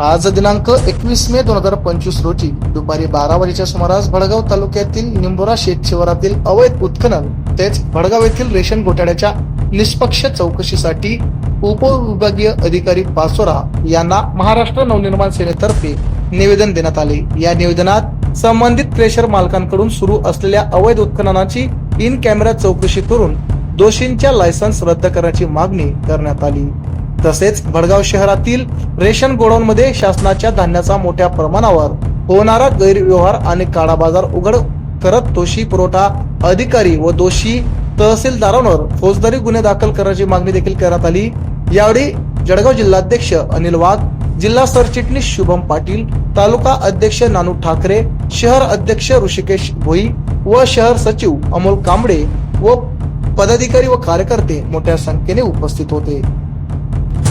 आज दिनांक एकवीस मे दोन हजार पंचवीस रोजी दुपारी बारा वाजेच्या सुमारास भडगाव तालुक्यातील निंबोरा शेतशिवारातील अवैध उत्खनन तेच भडगाव येथील रेशन घोटाळ्याच्या निष्पक्ष चौकशीसाठी उपविभागीय अधिकारी पाचोरा यांना महाराष्ट्र नवनिर्माण सेनेतर्फे निवेदन देण्यात आले. या निवेदनात संबंधित क्रेशर मालकांकडून सुरू असलेल्या अवैध उत्खननाची इन कॅमेरा चौकशी करून दोषींच्या लायसन्स रद्द करण्याची मागणी करण्यात आली. तसेच भडगाव शहरातील रेशन गोडाऊनमध्ये शासनाच्या धान्याचा मोठ्या प्रमाणावर होणारा गैरव्यवहार आणि काळा बाजार उघड करत दोषी पुरवठा अधिकारी व दोषी तहसीलदारांवर फौजदारी गुन्हे दाखल करण्याची मागणी देखील करण्यात आली. यावेळी जळगाव जिल्हाध्यक्ष अनिल वाघ जिल्हा सरचिटणीस शुभम पाटील तालुका अध्यक्ष नानू ठाकरे शहर अध्यक्ष ऋषिकेश भोई व शहर सचिव अमोल कांबळे व पदाधिकारी व कार्यकर्ते मोठ्या संख्येने उपस्थित होते.